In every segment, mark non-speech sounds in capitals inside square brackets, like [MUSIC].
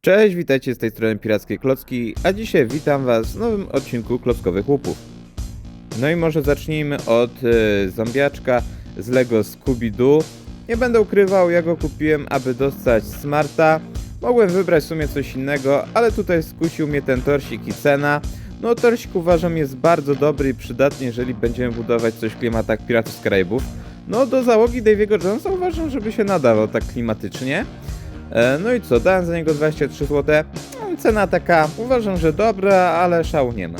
Cześć, witajcie z tej strony Pirackiej Klocki, a dzisiaj witam was w nowym odcinku Klockowych Łupów. No i może zacznijmy od e, zombiaczka z Lego Scooby-Doo. Nie będę ukrywał, ja go kupiłem, aby dostać Smarta. Mogłem wybrać w sumie coś innego, ale tutaj skusił mnie ten torsik i cena. No torsik uważam jest bardzo dobry i przydatny, jeżeli będziemy budować coś w klimatach Piratów z. No do załogi Davy'ego Jonesa uważam, żeby się nadawał tak klimatycznie. E, No i co, dałem za niego 23 zł. No, Cena taka, uważam, że dobra, ale szału nie ma.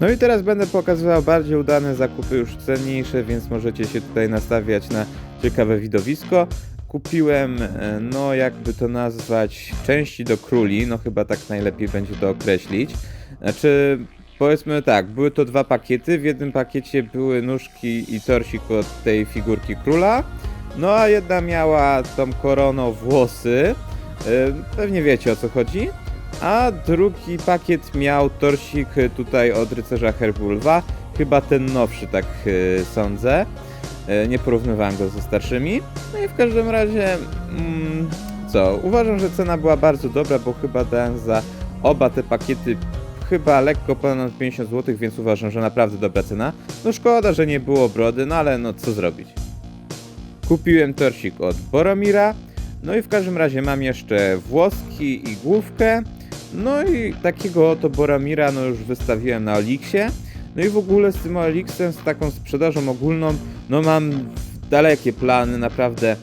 No i teraz będę pokazywał bardziej udane zakupy, już cenniejsze, więc możecie się tutaj nastawiać na ciekawe widowisko. Kupiłem, e, no jakby to nazwać, części do króli, no chyba tak najlepiej będzie to określić. Znaczy, powiedzmy tak, były to dwa pakiety, w jednym pakiecie były nóżki i torsik od tej figurki króla, no a jedna miała tą koroną włosy, e, pewnie wiecie o co chodzi, a drugi pakiet miał torsik tutaj od rycerza Herbulwa, chyba ten nowszy, tak e, sądzę. E, Nie porównywałem go ze starszymi. No i w każdym razie, mm, co, uważam, że cena była bardzo dobra, bo chyba dałem za oba te pakiety chyba lekko ponad 50 zł, więc uważam, że naprawdę dobra cena. No szkoda, że nie było brody, no ale no co zrobić. Kupiłem torsik od Boromira. No i w każdym razie mam jeszcze włoski i główkę. No i takiego oto Boromira no już wystawiłem na Oliksie. No i w ogóle z tym Oliksem, z taką sprzedażą ogólną, no mam dalekie plany, naprawdę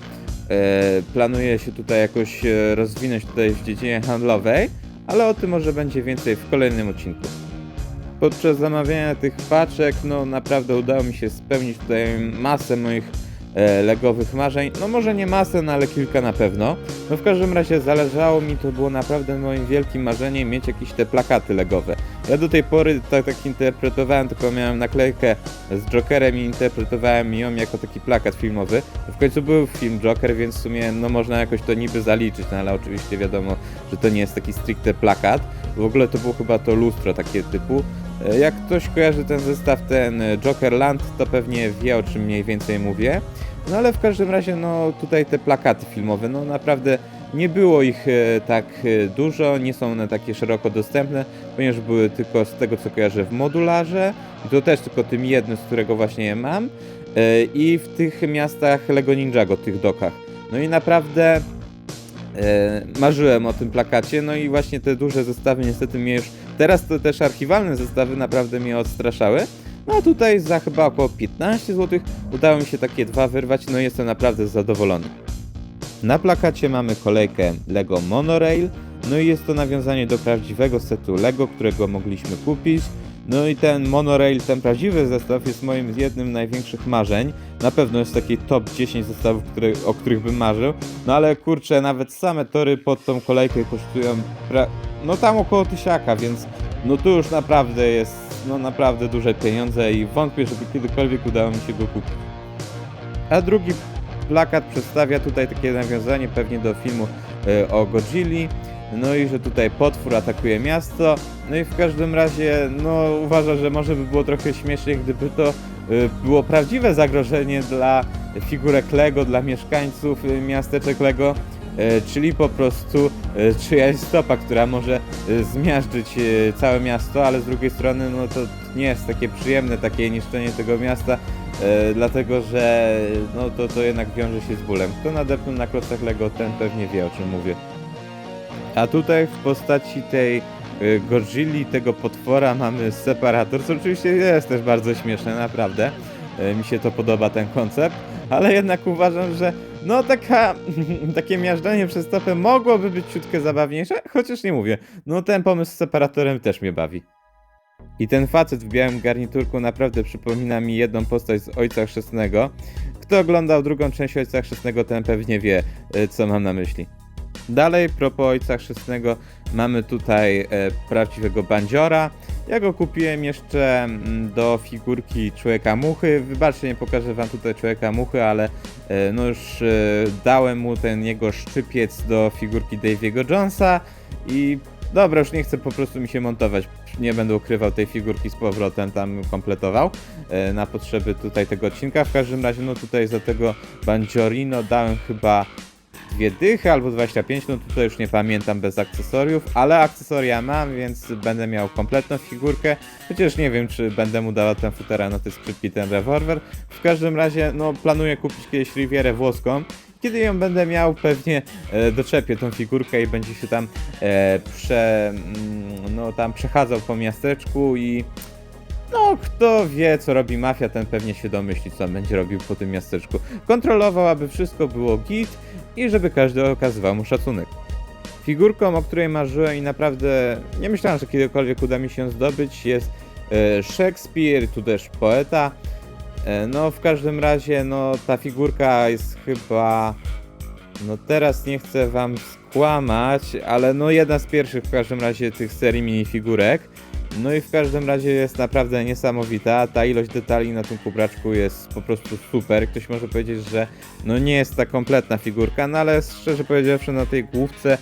e, planuję się tutaj jakoś e, rozwinąć tutaj w dziedzinie handlowej, ale o tym może będzie więcej w kolejnym odcinku. Podczas zamawiania tych paczek, no naprawdę udało mi się spełnić tutaj masę moich legowych marzeń. No może nie masę, ale kilka na pewno. No w każdym razie zależało mi, to było naprawdę moim wielkim marzeniem mieć jakieś te plakaty legowe. Ja do tej pory tak, tak interpretowałem, tylko miałem naklejkę z Jokerem i interpretowałem ją jako taki plakat filmowy. W końcu był film Joker, więc w sumie no można jakoś to niby zaliczyć, no ale oczywiście wiadomo, że to nie jest taki stricte plakat. W ogóle to było chyba to lustro takie typu. E, Jak ktoś kojarzy ten zestaw, ten e, Jokerland, to pewnie wie o czym mniej więcej mówię. No ale w każdym razie, no tutaj te plakaty filmowe, no naprawdę nie było ich e, tak e, dużo, nie są one takie szeroko dostępne, ponieważ były tylko z tego co kojarzę w modularze i to też tylko tym jednym, z którego właśnie je mam e, i w tych miastach Lego Ninjago, tych dokach. No i naprawdę marzyłem o tym plakacie, no i właśnie te duże zestawy niestety mnie już, teraz to też archiwalne zestawy naprawdę mnie odstraszały, a tutaj za chyba około 15 zł udało mi się takie dwa wyrwać, no jestem naprawdę zadowolony. Na plakacie mamy kolejkę Lego Monorail, no i jest to nawiązanie do prawdziwego setu Lego, którego mogliśmy kupić. No i ten monorail, ten prawdziwy zestaw jest moim jednym z największych marzeń. Na pewno jest taki top 10 zestawów, o których bym marzył. No ale kurczę, nawet same tory pod tą kolejkę kosztują no tam około tysiaka, więc no tu już naprawdę jest no naprawdę duże pieniądze i wątpię, żeby kiedykolwiek udało mi się go kupić. A drugi plakat przedstawia tutaj takie nawiązanie pewnie do filmu e, o Godzilli. No i że tutaj potwór atakuje miasto. No i w każdym razie, no uważam, że może by było trochę śmieszniej, gdyby to e, było prawdziwe zagrożenie dla figurek Lego, dla mieszkańców e, miasteczek Lego. E, Czyli po prostu e, czyjaś stopa, która może e, zmiażdżyć całe miasto, ale z drugiej strony no to nie jest takie przyjemne takie niszczenie tego miasta, dlatego że no to, to jednak wiąże się z bólem. Kto nadepnął na klocach Lego, ten pewnie wie o czym mówię. A tutaj w postaci tej Godzilli, tego potwora mamy separator, co oczywiście jest też bardzo śmieszne, naprawdę. Mi się to podoba ten koncept, ale jednak uważam, że no taka, [LAUGHS] takie miażdżenie przez stopę mogłoby być ciutkę zabawniejsze, chociaż nie mówię. No ten pomysł z separatorem też mnie bawi. I ten facet w białym garniturku naprawdę przypomina mi jedną postać z Ojca Chrzestnego. Kto oglądał drugą część Ojca Chrzestnego, ten pewnie wie, y, co mam na myśli. Dalej, propos Ojca Chrzestnego, mamy tutaj e, prawdziwego bandziora. Ja go kupiłem jeszcze mm, do figurki Człowieka Muchy. Wybaczcie, nie pokażę wam tutaj Człowieka Muchy, ale e, no już e, dałem mu ten jego szczypiec do figurki Davy'ego Jonesa i dobra, już nie chcę po prostu mi się montować. Nie będę ukrywał tej figurki z powrotem, tam kompletował e, na potrzeby tutaj tego odcinka. W każdym razie, no tutaj za tego Bandziorino dałem chyba 22 dychy albo 25, no tutaj już nie pamiętam bez akcesoriów, ale akcesoria mam, więc będę miał kompletną figurkę, chociaż nie wiem, czy będę mu dała ten futera na te skrzypki, ten rewolwer. W każdym razie, no planuję kupić kiedyś Rivierę włoską, kiedy ją będę miał, pewnie e, doczepię tą figurkę i będzie się tam e, prze, mm, no, tam przechadzał po miasteczku i no, kto wie, co robi mafia, ten pewnie się domyśli, co będzie robił po tym miasteczku. Kontrolował, aby wszystko było git i żeby każdy okazywał mu szacunek. Figurką, o której marzyłem i naprawdę nie myślałem, że kiedykolwiek uda mi się zdobyć, jest e, Shakespeare, tu też poeta. E, no, w każdym razie, no, ta figurka jest chyba... No teraz nie chcę wam skłamać, ale no jedna z pierwszych w każdym razie tych serii minifigurek. No i w każdym razie jest naprawdę niesamowita. Ta ilość detali na tym kubraczku jest po prostu super. Ktoś może powiedzieć, że no nie jest ta kompletna figurka, no ale szczerze powiedziawszy na tej główce e,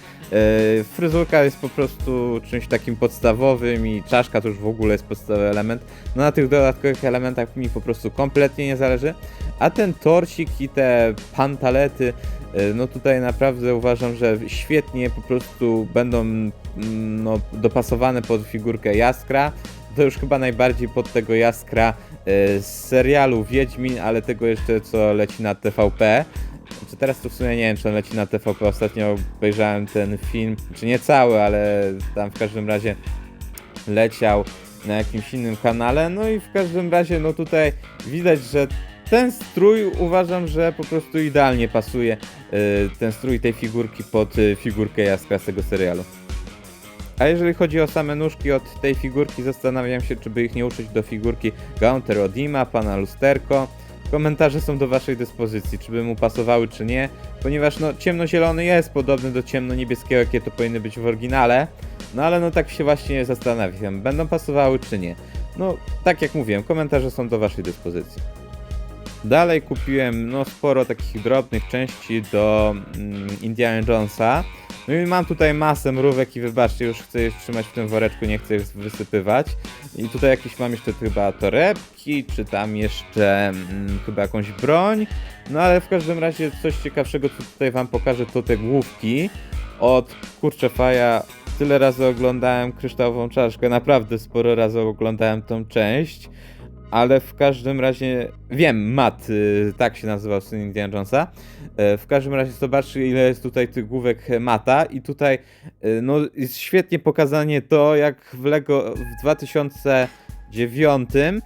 fryzurka jest po prostu czymś takim podstawowym i czaszka to już w ogóle jest podstawowy element. No na tych dodatkowych elementach mi po prostu kompletnie nie zależy. A ten torcik i te pantalety, e, no tutaj naprawdę uważam, że świetnie po prostu będą no, dopasowane pod figurkę Jaskra. To już chyba najbardziej pod tego Jaskra e, z serialu Wiedźmin, ale tego jeszcze co leci na TVP. Czy teraz to w sumie nie wiem, czy on leci na TVP. Ostatnio obejrzałem ten film, czy nie cały, ale tam w każdym razie leciał na jakimś innym kanale. No i w każdym razie, no tutaj widać, że ten strój uważam, że po prostu idealnie pasuje y, ten strój tej figurki pod y, figurkę Jaskra z tego serialu. A jeżeli chodzi o same nóżki od tej figurki, zastanawiam się, czy by ich nie uczyć do figurki Gaunter Odima, pana Lusterko. Komentarze są do waszej dyspozycji, czy by mu pasowały, czy nie, ponieważ no ciemnozielony jest podobny do ciemno-niebieskiego, jakie to powinny być w oryginale, no ale no tak się właśnie zastanawiam, będą pasowały, czy nie. No, tak jak mówiłem, komentarze są do waszej dyspozycji. Dalej kupiłem no, sporo takich drobnych części do mm, Indiana Jonesa. No i mam tutaj masę mrówek i wybaczcie, już chcę je trzymać w tym woreczku, nie chcę je wysypywać. I tutaj jakieś mam jeszcze chyba torebki, czy tam jeszcze mm, chyba jakąś broń. No ale w każdym razie coś ciekawszego, co tutaj wam pokażę, to te główki. Od kurczę faja tyle razy oglądałem kryształową czaszkę, naprawdę sporo razy oglądałem tą część ale w każdym razie wiem, Matt, y, tak się nazywał syn Indiana Jonesa. E, w każdym razie zobaczcie, ile jest tutaj tych główek Mata i tutaj y, no, jest świetnie pokazanie to, jak w Lego w 2009 e,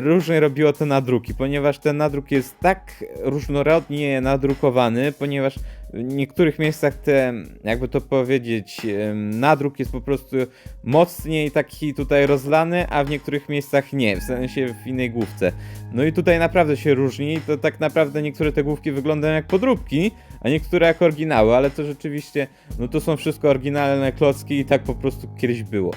różnie robiło te nadruki, ponieważ ten nadruk jest tak różnorodnie nadrukowany, ponieważ w niektórych miejscach ten, jakby to powiedzieć, nadruk jest po prostu mocniej taki tutaj rozlany, a w niektórych miejscach nie, w sensie w innej główce. No i tutaj naprawdę się różni to tak naprawdę niektóre te główki wyglądają jak podróbki, a niektóre jak oryginały, ale to rzeczywiście, no to są wszystko oryginalne klocki i tak po prostu kiedyś było.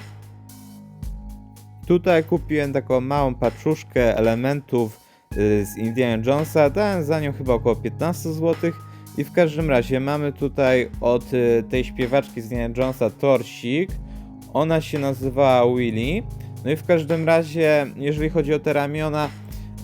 Tutaj kupiłem taką małą paczuszkę elementów y, z Indiana Jonesa, dałem za nią chyba około 15 zł. I w każdym razie mamy tutaj od y, tej śpiewaczki z Indiana Jonesa torsik. Ona się nazywała Willy. No i w każdym razie, jeżeli chodzi o te ramiona,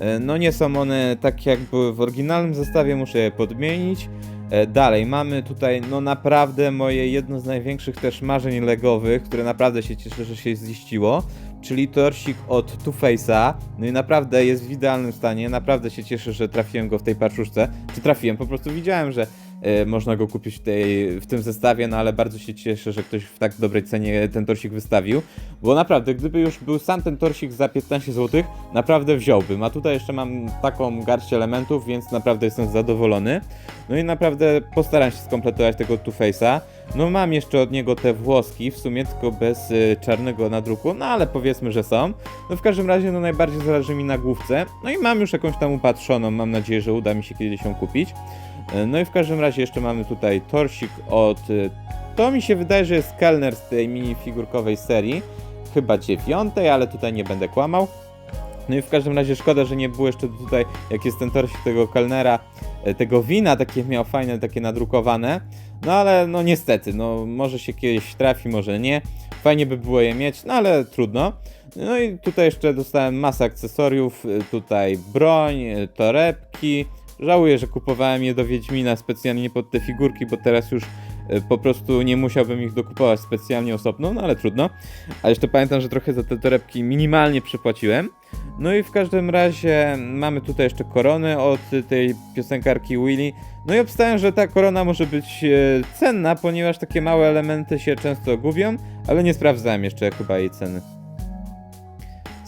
y, no nie są one tak jak były w oryginalnym zestawie, muszę je podmienić. E, Dalej, mamy tutaj no naprawdę moje jedno z największych też marzeń legowych, które naprawdę się cieszę, że się ziściło, czyli torsik od Two Face'a. No i naprawdę jest w idealnym stanie, naprawdę się cieszę, że trafiłem go w tej paczuszce. Czy trafiłem, po prostu widziałem, że można go kupić w, tej, w tym zestawie, no ale bardzo się cieszę, że ktoś w tak dobrej cenie ten torsik wystawił, bo naprawdę, gdyby już był sam ten torsik za 15 zł, naprawdę wziąłbym, a tutaj jeszcze mam taką garść elementów, więc naprawdę jestem zadowolony. No i naprawdę postaram się skompletować tego Two Face'a. No mam jeszcze od niego te włoski, w sumie tylko bez y, czarnego nadruku, no ale powiedzmy, że są. No w każdym razie no najbardziej zależy mi na główce. No i mam już jakąś tam upatrzoną, mam nadzieję, że uda mi się kiedyś ją kupić. Y, No i w każdym razie jeszcze mamy tutaj torsik od... y, To mi się wydaje, że jest kelner z tej minifigurkowej serii. Chyba dziewiątej, ale tutaj nie będę kłamał. No i w każdym razie szkoda, że nie było jeszcze tutaj, jak jest ten torsik tego kelnera, e, tego wina, takie miał fajne, takie nadrukowane. No ale no niestety, no może się kiedyś trafi, może nie. Fajnie by było je mieć, no ale trudno. No i tutaj jeszcze dostałem masę akcesoriów, tutaj broń, torebki, żałuję, że kupowałem je do Wiedźmina specjalnie pod te figurki, bo teraz już e, po prostu nie musiałbym ich dokupować specjalnie osobno, no ale trudno. A jeszcze pamiętam, że trochę za te torebki minimalnie przypłaciłem. No i w każdym razie mamy tutaj jeszcze koronę od tej piosenkarki Willy. No i obstawiam, że ta korona może być e, cenna, ponieważ takie małe elementy się często gubią, ale nie sprawdzałem jeszcze chyba jej ceny.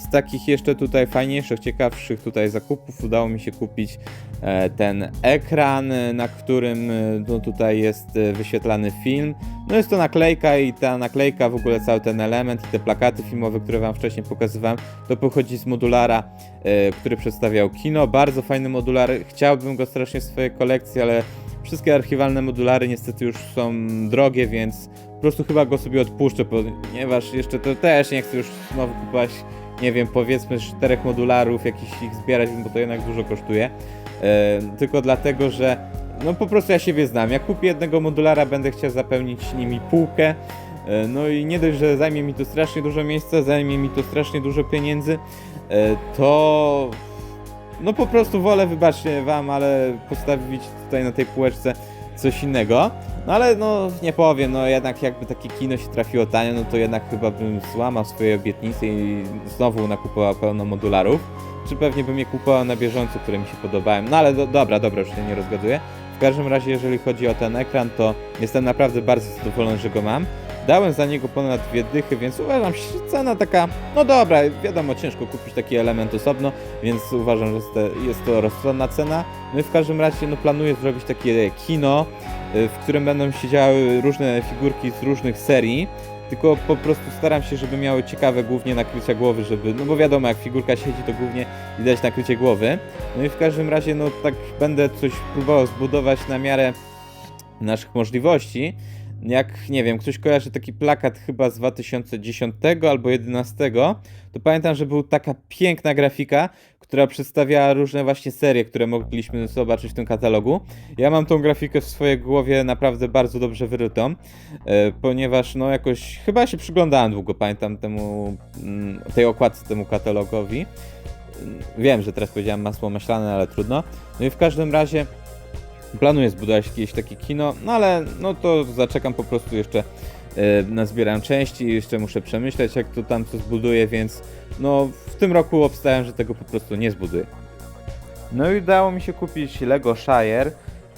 Z takich jeszcze tutaj fajniejszych, ciekawszych tutaj zakupów udało mi się kupić e, ten ekran, e, na którym e, no, tutaj jest wyświetlany film. No jest to naklejka i ta naklejka, w ogóle cały ten element i te plakaty filmowe, które wam wcześniej pokazywałem, to pochodzi z modulara, który przedstawiał kino. Bardzo fajny modular, chciałbym go strasznie w swojej kolekcji, ale wszystkie archiwalne modulary niestety już są drogie, więc po prostu chyba go sobie odpuszczę, ponieważ jeszcze to też nie chcę już znowu kupować nie wiem, powiedzmy czterech modularów, jakichś ich zbierać, bo to jednak dużo kosztuje. E, tylko dlatego, że no po prostu ja siebie znam. Jak kupię jednego modulara, będę chciał zapełnić nimi półkę. E, no i nie dość, że zajmie mi to strasznie dużo miejsca, zajmie mi to strasznie dużo pieniędzy, e, to no po prostu wolę, wybaczcie wam, ale postawić tutaj na tej półeczce coś innego. No ale no nie powiem, no jednak jakby takie kino się trafiło tanio, no to jednak chyba bym złamał swoje obietnice i znowu nakupował pełno modularów. Czy pewnie bym je kupował na bieżąco, które mi się podobają. No ale do, dobra, dobra, już się nie rozgaduję. W każdym razie, jeżeli chodzi o ten ekran, to jestem naprawdę bardzo zadowolony, że go mam. Dałem za niego ponad dwie dychy, więc uważam, że cena taka, no dobra, wiadomo, ciężko kupić taki element osobno, więc uważam, że jest to, rozsądna cena. No i w każdym razie, no planuję zrobić takie kino, w którym będą siedziały różne figurki z różnych serii, tylko po prostu staram się, żeby miały ciekawe głównie nakrycia głowy, żeby, no bo wiadomo, jak figurka siedzi, to głównie widać nakrycie głowy. No i w każdym razie, no tak będę coś próbował zbudować na miarę naszych możliwości. Jak, nie wiem, ktoś kojarzy taki plakat chyba z 2010 albo 2011, to pamiętam, że była taka piękna grafika, która przedstawiała różne właśnie serie, które mogliśmy zobaczyć w tym katalogu. Ja mam tą grafikę w swojej głowie naprawdę bardzo dobrze wyrytą, e, ponieważ no jakoś, chyba się przyglądałem długo, pamiętam temu, mm, tej okładce temu katalogowi. Wiem, że teraz powiedziałem masło maślane, ale trudno. No i w każdym razie planuję zbudować jakieś takie kino, no ale no to zaczekam po prostu jeszcze e, nazbieram części i jeszcze muszę przemyśleć jak to tam co zbuduję, więc no w tym roku obstałem, że tego po prostu nie zbuduję. No i udało mi się kupić Lego Shire.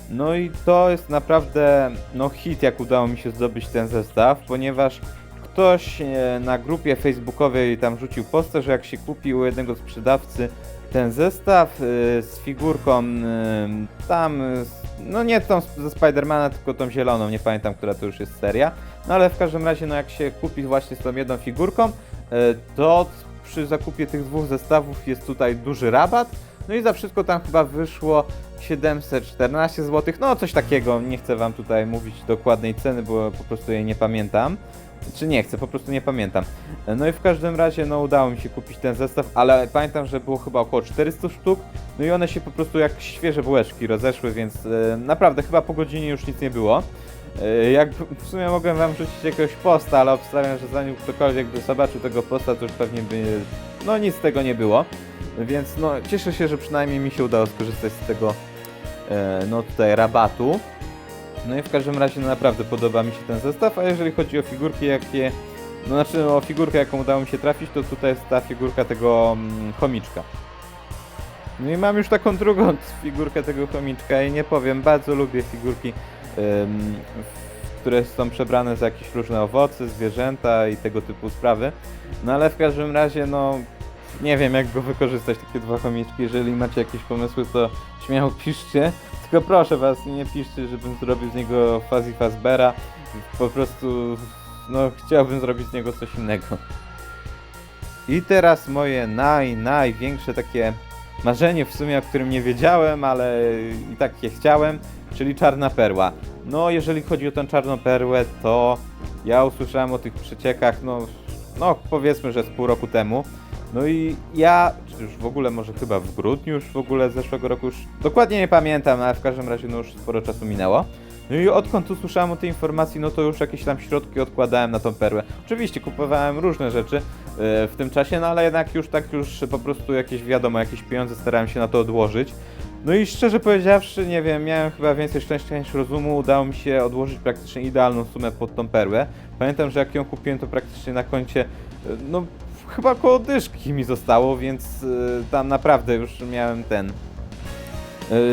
No i to jest naprawdę no hit jak udało mi się zdobyć ten zestaw, ponieważ ktoś e, na grupie facebookowej tam rzucił postę, że jak się kupi u jednego sprzedawcy ten zestaw y, z figurką tam, y, no nie tą ze Spidermana, tylko tą zieloną, nie pamiętam, która to już jest seria. No ale w każdym razie, no jak się kupi właśnie z tą jedną figurką, y, to przy zakupie tych dwóch zestawów jest tutaj duży rabat. No i za wszystko tam chyba wyszło 714 zł, no coś takiego. Nie chcę wam tutaj mówić dokładnej ceny, bo po prostu jej nie pamiętam. Czy nie chcę, po prostu nie pamiętam. No i w każdym razie, no udało mi się kupić ten zestaw, ale pamiętam, że było chyba około 400 sztuk, no i one się po prostu jak świeże bułeczki rozeszły, więc e, naprawdę chyba po godzinie już nic nie było. E, jak w sumie mogłem wam rzucić jakiegoś posta, ale obstawiam, że zanim ktokolwiek by zobaczył tego posta, to już pewnie by, no nic z tego nie było. Więc no cieszę się, że przynajmniej mi się udało skorzystać z tego, e, no tutaj rabatu. No i w każdym razie no naprawdę podoba mi się ten zestaw, a jeżeli chodzi o figurki jakie, no znaczy o figurkę jaką udało mi się trafić, to tutaj jest ta figurka tego mm, chomiczka. No i mam już taką drugą [LAUGHS] figurkę tego chomiczka i nie powiem, bardzo lubię figurki, ym, które są przebrane za jakieś różne owoce, zwierzęta i tego typu sprawy. No ale w każdym razie no nie wiem jak go wykorzystać, takie dwa chomiczki. Jeżeli macie jakieś pomysły, to śmiało piszcie. Tylko proszę was, nie piszcie, żebym zrobił z niego Fuzzy Fazbera. Po prostu, no, chciałbym zrobić z niego coś innego. I teraz moje naj, największe takie marzenie w sumie, o którym nie wiedziałem, ale i tak je chciałem, czyli czarna perła. No, jeżeli chodzi o tę czarną perłę, to ja usłyszałem o tych przeciekach, no, no powiedzmy, że z pół roku temu. No i ja, już w ogóle może chyba w grudniu już w ogóle zeszłego roku, już dokładnie nie pamiętam, ale w każdym razie no już sporo czasu minęło. No i odkąd usłyszałem o tej informacji, no to już jakieś tam środki odkładałem na tą perłę. Oczywiście kupowałem różne rzeczy e, w tym czasie, no ale jednak już tak już po prostu jakieś wiadomo, jakieś pieniądze starałem się na to odłożyć. No i szczerze powiedziawszy, nie wiem, miałem chyba więcej szczęścia niż rozumu, udało mi się odłożyć praktycznie idealną sumę pod tą perłę. Pamiętam, że jak ją kupiłem, to praktycznie na koncie, e, no chyba koło dyszki mi zostało, więc e, tam naprawdę już miałem ten,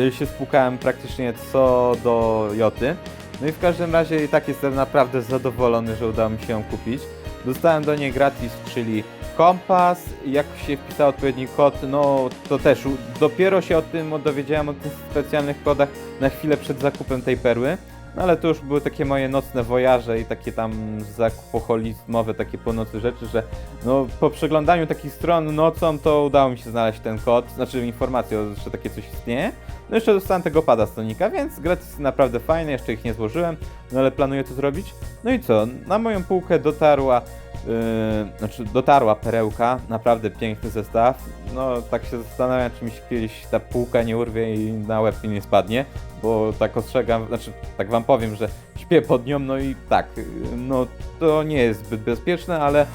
e, się spłukałem praktycznie co do Joty. No i w każdym razie i tak jestem naprawdę zadowolony, że udało mi się ją kupić. Dostałem do niej gratis, czyli kompas, jak się wpisał odpowiedni kod, no to też dopiero się o tym dowiedziałem o tych specjalnych kodach na chwilę przed zakupem tej perły. No ale to już były takie moje nocne wojaże i takie tam zakupoholizmowe, takie po nocy rzeczy, że no po przeglądaniu takich stron nocą to udało mi się znaleźć ten kod, znaczy informację, że takie coś istnieje. No jeszcze dostałem tego pada Sonika, więc gratis naprawdę fajne, jeszcze ich nie złożyłem, no ale planuję to zrobić. No i co, na moją półkę dotarła, yy, znaczy dotarła perełka, naprawdę piękny zestaw. No tak się zastanawiam, czy mi się kiedyś ta półka nie urwie i na łeb mi nie spadnie, bo tak ostrzegam, znaczy tak wam powiem, że śpię pod nią, no i tak, yy, no to nie jest zbyt bezpieczne, ale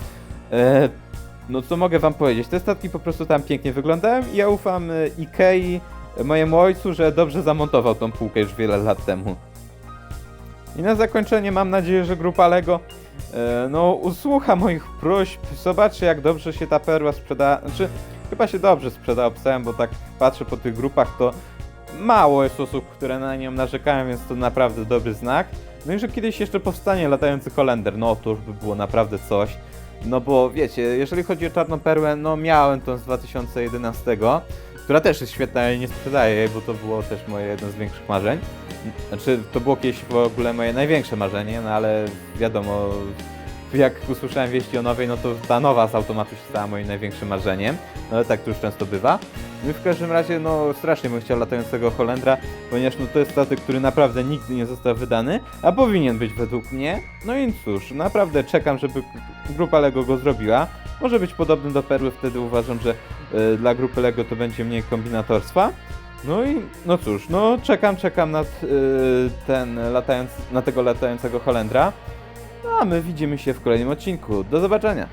e, no co mogę wam powiedzieć, te statki po prostu tam pięknie wyglądają i ja ufam e, Ikei, e, mojemu ojcu, że dobrze zamontował tą półkę już wiele lat temu. I na zakończenie mam nadzieję, że grupa Lego no usłucha moich próśb, zobaczy jak dobrze się ta perła sprzeda, znaczy chyba się dobrze sprzeda obstałem, bo tak patrzę po tych grupach to mało jest osób, które na nią narzekają, więc to naprawdę dobry znak. No i że kiedyś jeszcze powstanie latający kolender, no to już by było naprawdę coś. No bo wiecie, jeżeli chodzi o Czarną Perłę, no miałem tą z 2011, która też jest świetna, ale nie sprzedaję jej, bo to było też moje jedno z większych marzeń. Znaczy, to było kiedyś w ogóle moje największe marzenie, no ale wiadomo, jak usłyszałem wieści o nowej, no to ta nowa z automatu się stała moim największym marzeniem, no ale tak to już często bywa. No i w każdym razie, no strasznie bym chciał latającego Holendra, ponieważ no to jest statek, który naprawdę nigdy nie został wydany, a powinien być według mnie. No i cóż, naprawdę czekam, żeby grupa Lego go zrobiła. Może być podobny do Perły, wtedy uważam, że e, dla grupy Lego to będzie mniej kombinatorstwa. No i no cóż, no czekam, czekam na t- y, ten latając, na tego latającego Holendra. A my widzimy się w kolejnym odcinku. Do zobaczenia.